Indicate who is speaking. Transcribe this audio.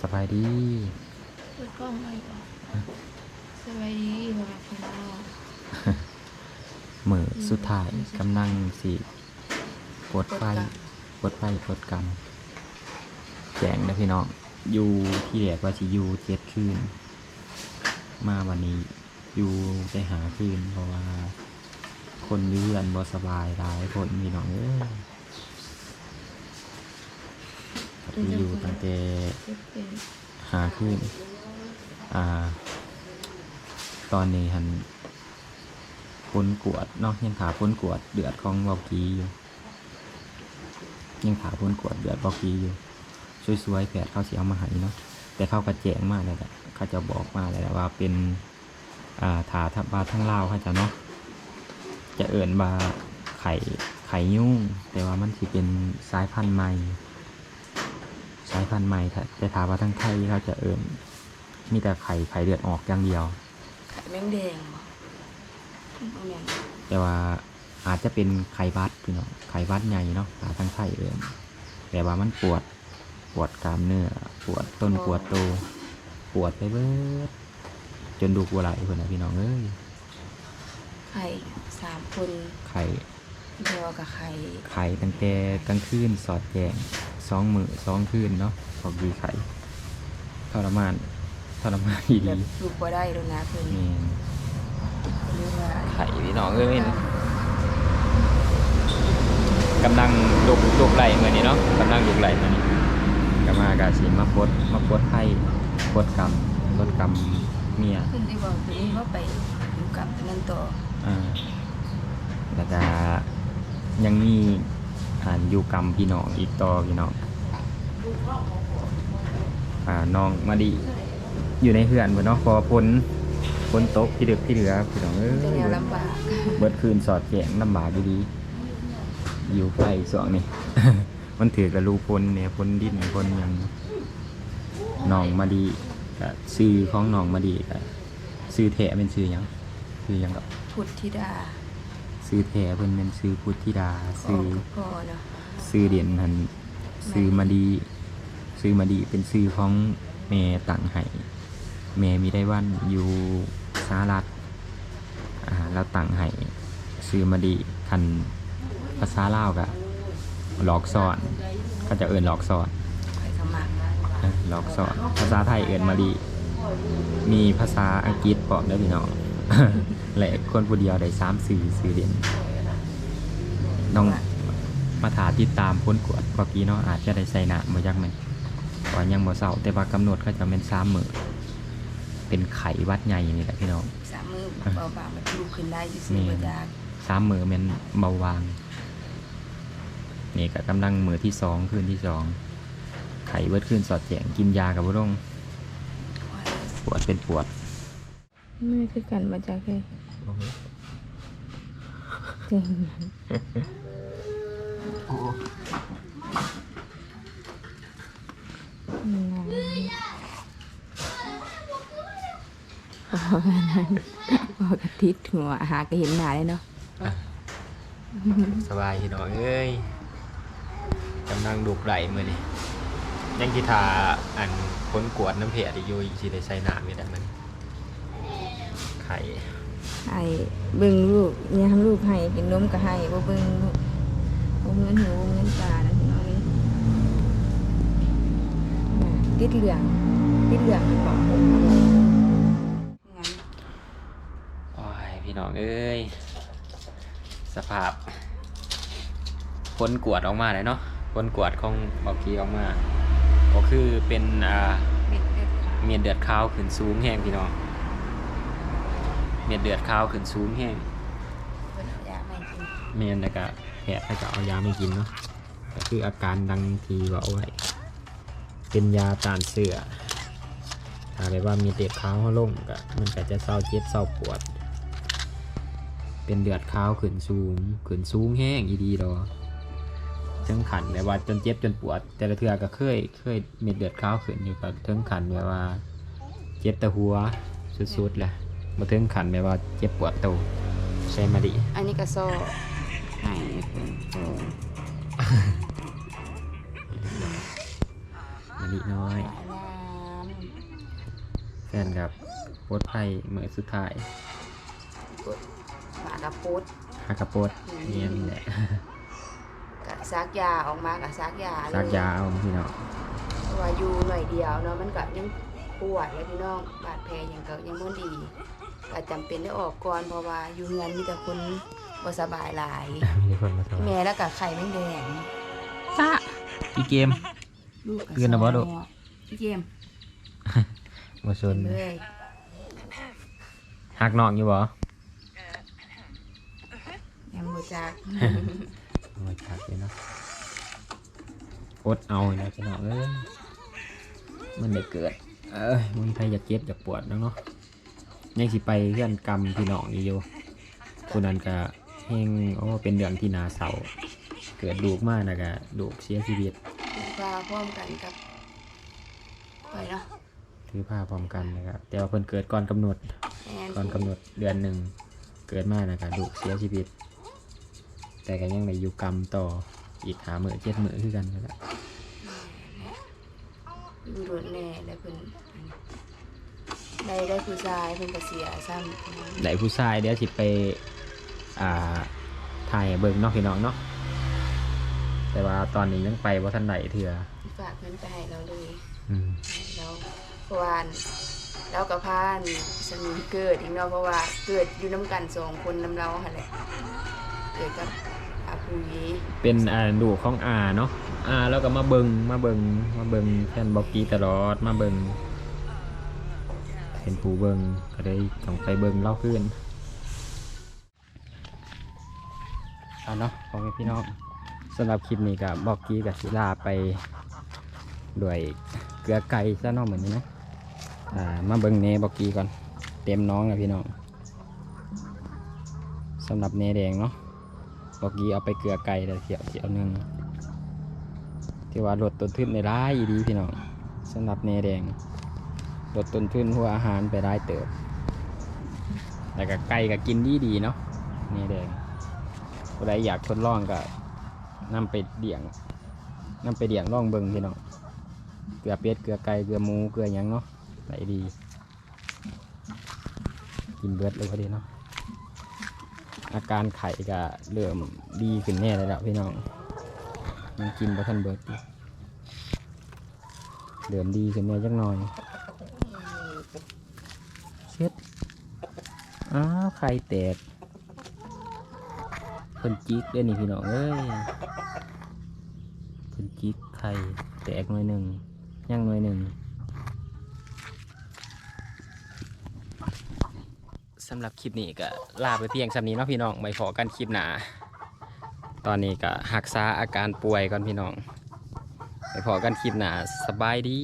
Speaker 1: สบายดี
Speaker 2: เปิดกล้องไว้ก่อนสวัสดีพ่อแม่พี่น้อง
Speaker 1: มือสุดท้ายกำลังสิปวดไฟปวดไฟปวดกรรมแจงนะพี่น้องอยู่ที่แรกว่าสิอยู่เจ็ดคืน มาวันนี้อยู่ไปหาคืนเพราะว่า คนอยืเอนบ่สบายหลายคนพี่น้องเอ้ย ก็คือยู่ตั้งแต่หาขึ้นอ่า ตอนนี้หันพ้นกวดเนาะยังขาพ้นกวดเดือดของบากีอยู่ยังขาพ้นกวดเดือดบากีอยู่สวยๆแผดเขาเสียมาใหายเนาะแต่เขากระแจงมากเลยแหละเขาจะบอกมาเลยแหละว่าเป็นอ่าถาทับบาทั้งลาวเขาจะเนาะจะเอิ่นบาไข่ไข่ยุ่ง แต่ว่ามันสิเป็นสายพันธุ์ใหม่ สายพันธุ์ใหม่ถ้าแต่ถามว่าทั้งไทยเขาจะเอิ่นมีแต่ไข่ไข่เลือดออกอย่างเดียว
Speaker 2: ไข่แมงแดงบ่บ่แม่น
Speaker 1: แต่ว่าอาจจะเป็นไข้หวัดพี่น้องไข้หวัดใหญ่เนาะหาทางไทยเอิ่นแต่ว่ามันปวดปวดกล้ามเนื้อปวดต้นปวดโตปวดไปเบิดจนดูกบัวไหลคนนะพี่น้องเอ้ย
Speaker 2: ไข่สามคน
Speaker 1: ไข่
Speaker 2: เดียวกับไข่
Speaker 1: ไข่ตั้งแต่กลางคืนสอดแจง สองมือสองคืนเนาะพอกดีไข่ทรมานทรมานอี
Speaker 2: แบ
Speaker 1: ดี
Speaker 2: บลูกบ่ได้แล้วนะเพิ่น
Speaker 1: นี่
Speaker 2: เรียกว่า
Speaker 1: ไข่พี่น้องเอ้ยกำลังลุกลุกไหลเมื่อนี้เนาะกำลังลุกไหลเมื่อนี้ก็มากาสิมาปลดมาปลดไข่ปลดกรรมปลดกรรมเมีย
Speaker 2: เพิ่นได้บอกตัวเองว่าไปอยู่กับอันนั้นต่อ
Speaker 1: อ่าแล้วก็ยังมี อ่านอยู่กรรมพี่น้องอีกต่อพี่น้องอ่าน้องมาดีอยู่ในเหือนเบ่เนาะพอพ้นพ้นตกที่ดึกที่เหลือพี่น้องเอ้ย
Speaker 2: เป็นแนวลำบาก
Speaker 1: เบิดคืนสอดแจงลำบากดีๆอยู่ไกลสองนี่ มันถือกระลูพลเนี่ยพลดินพลหยังน้องมาดีก็ซื้อของน้องมาดีก็ซื้อแถเป็นซื้อหยังซื้อหยังก็
Speaker 2: พุทธิดา
Speaker 1: ซื้อแถเพิ่นเป็นซื้อพุทธิดา
Speaker 2: ออ
Speaker 1: ซื้อก
Speaker 2: ก็พอเนาะ
Speaker 1: ซื้อเด่นหันซื้อมาดีซื้อมาดีเป็นซื้อของแม่ตังไห้แม่มีได้วันอยู่สหรัฐอ่าแล้วตังไห้ซื้อมาดีคันภาษาลาวกะหลอกสอนก็จะเอินหลอกสอน
Speaker 2: ไข่สมัคร
Speaker 1: อะหลอกสอนภาษาไทยเอินมาดีมีภาษาอังกฤษพร้อมได้อพี่น้อง และคนผู้เดียวได้สามสื่อสื่อเด่นน้องมาถาติดตามพ้นกวดเมื่อกี้เนาะอาจจะได้ใส่หนามายังไหมว่ายังบ่เศร้าแต่ว่ากำหนดก็จะเป็นสามมือเป็นไขวัดใหญ่นี่แหละพี่น้อง
Speaker 2: สามมือเบาบางมันลูกขึ้นได้ซื่อ
Speaker 1: นี่
Speaker 2: ๆบ่ยาก
Speaker 1: สามมือเป็นเบาหวางนี่ก็กำลังมือที่สองคืนที่สองไข่เบิดขึ้นสอดแจงกินยากับบ่ลงปวดเป็นปวด
Speaker 2: นี่คือกันมาจากเลยจริงพอกระติดหัวหาก็เห็นหน้าเลยเนาะ
Speaker 1: สบายพี่น้องเอ้ยกำลังดุกไหลมือนี่ยังกีทาอันพ้นกวดน้ำเพียดอยู่อีกทีได้ใส่หนาไม่ได้มัน ไข่
Speaker 2: ให้เบิ่งลูกเนี่ยทำลูกให้กินนมก็ให้บ่เบิ่งลูกบ่เงินหูบ่เงินตานะพี่น้องนี่ติดเหลืองติดเหลืองมันบอกผมงั้น
Speaker 1: โอ้ยพี่น้องเอ้ยสภาพพ้นกวดออกมาเลยเนาะพ้นกวดของเบากีออกมา ก็คือเป็นอ่า
Speaker 2: เม็ดเลือดขาว
Speaker 1: เมียดเดือดข้าวขึ้นสูงแห้งพี่น้อง เมียดเดือดข้าวขึ้นสูงแห้ง
Speaker 2: เพิ่นเอายามาให้กิน
Speaker 1: เมียนแต่ก็แพทย์ให้ก็เอายาไม่กินเนาะก็คืออาการดังทีว่าเอาไว้เป็นยาต้านเสือถ้าแบบว่ามีเดือดข้าวเขาลงก็มันก็จะเศร้าเจ็บเศร้าปวด เป็นเดือดข้าวขึ้นสูงขึ้นสูงแห้งอีดีดอถึงขันแบบว่าจนเจ็บจนปวด แต่ละเทือก็เคยเคยเม็ดเดือดข้าวขึ้นอยู่ก็ถึงขันแบบว่า เจ็บแตะหัวสุดๆแหละ มาถึงขันแบบว่าเจ็บปวดตัวใช่มาดิ
Speaker 2: อันนี้ก็โซ่ให้เพิ่นโซ่
Speaker 1: มาดิน้อย
Speaker 2: ได้
Speaker 1: พื่อนกับโพสต์ไพ่เมื่อสุดท้าย
Speaker 2: หมากระโพด
Speaker 1: ฮากาโปสเนี่ยนี่แหละ
Speaker 2: กะซักยาออกมากะซักยาเลย
Speaker 1: ซักยาเอาพี่น้อง
Speaker 2: เพราะว่าอยู่หน่อยเดียวเนาะมันก็ยังปวดเลยพี่น้องบาดแผลยังก็ยังบ่ดี ก็จำเป็นได้ออกก่อนเพราะว่าอยู่เฮือนมีแต่คนบ่สบายหลาย
Speaker 1: มีคนมาสวัสดี
Speaker 2: แม่แล้วก็ไข่แมงแดง
Speaker 1: จ้าอีเกม
Speaker 2: ลูกก็
Speaker 1: เกินนะบ่ลูก
Speaker 2: พี่เจมส์
Speaker 1: มาชน
Speaker 2: เลย
Speaker 1: หักน้องอยู่บ่
Speaker 2: ยังบ่จัก
Speaker 1: มาชักเลยเนาะอดเอาเนาะพี่น้องเอ้ยมันได้เกิด เอ้ยมันใครอยากเจ็บอยากปวดเนาะ ยังสิไปเพื่อนกรรมพี่น้องนี่อยู่คนนั้นก็แห้งโอ้เป็นเรื่องที่น่าเศร้าเกิดลูกมานะก็ลูกเสียชีวิต
Speaker 2: ว่าพร้อมกันกับไปเนาะ
Speaker 1: ถือผ้าพร้อมกันนะครับแต่ว่าเพิ่นเกิดก่อนกำหนด
Speaker 2: แม่น
Speaker 1: ก่อนกำหนดเดือนหนึ่งเกิดมานะครับลูกเสียชีวิต แต่ก็ยังได้อยู่กรรมต่ออีกหามือเจ็ดมือคือกันนั่นแหละ
Speaker 2: อยู่โดนแน่แล้วเพิ่น ได้ได้ผู้ชายเพิ่นก็เสียซ้ำ
Speaker 1: ไหนผู้ชายเดี๋ยวสิไป อ่าถ่ายให้เบิ่งเนาะพี่น้องเนาะแต่ว่าตอนนี้ยังไปว่าทันไหนเถื่อ
Speaker 2: ฝากเงินไปให้เราเลย
Speaker 1: อืม
Speaker 2: แล้วเพราะว่าเรากับพานสมีเกิดอีกเนาะเพราะว่าเกิดอยู่น้ำกันสองคนน้ำเราหั่นแหละเกิดกับอาปุย
Speaker 1: เป็นอ่าลูกของอาเนาะอาแล้วก็มาเบิงมาเบิงมาเบิงแฟนบอกกี้ตลอดมาเบิง เป็นผู้เบิงก็เลยต้องไปเบิงเล่าขึ้นเอาเนาะพ่อแม่พี่น้องสำหรับคลิปนี้กับบอกกี้กับศิลาไปด้วยเกลือไก่ซะนาะเหมือนนี้นะอ่ามาเบิงเนบอกกี้ก่อนเต็มน้องนะพี่น้องสำหรับเนแดงเนาะบอกกี้เอาไปเกลือไก่แต่เสียวเสียวหนึ่งที่ว่าลดต้นทุนในร้ายอีดีพี่น้องสำหรับเนแดง ลดต้นทุนหัวอาหารไปร้เติบ แล้วก็ไก่ก็กินดีดีเนาะเนแดงผู้ใดอยากทดลองก็นำไปเดี่ยงนำไปเดี่ยงล่องเบิงพี่น้องเกลือเป็ดเกลือไก่เกลือหมูเกลือยังเนาะไหลดี กินเบิดเลยพอดีเนาะอาการไข่ก็เริ่มดีขึ้นแน่เลยแล้วพี่น้องยังกินบ่ทันเบิดเริ่มดีขึ้นแน่จักหน่อย เช็ดอ้าวไข่แตกเพิ่นจิกเด้นี่พี่น้องเอ้ยเพิ่นจิกไข่แตกหน่อยหนึ่งยังหน่อยหนึ่งสำหรับคลิปนี้ก็ลาไปเพียงสำนี้เนาะพี่น้องไว้พอกันคลิปหนาตอนนี้ก็หักษาอาการป่วยก่อนพี่น้องไปพอกันคลิปหนาสบายดี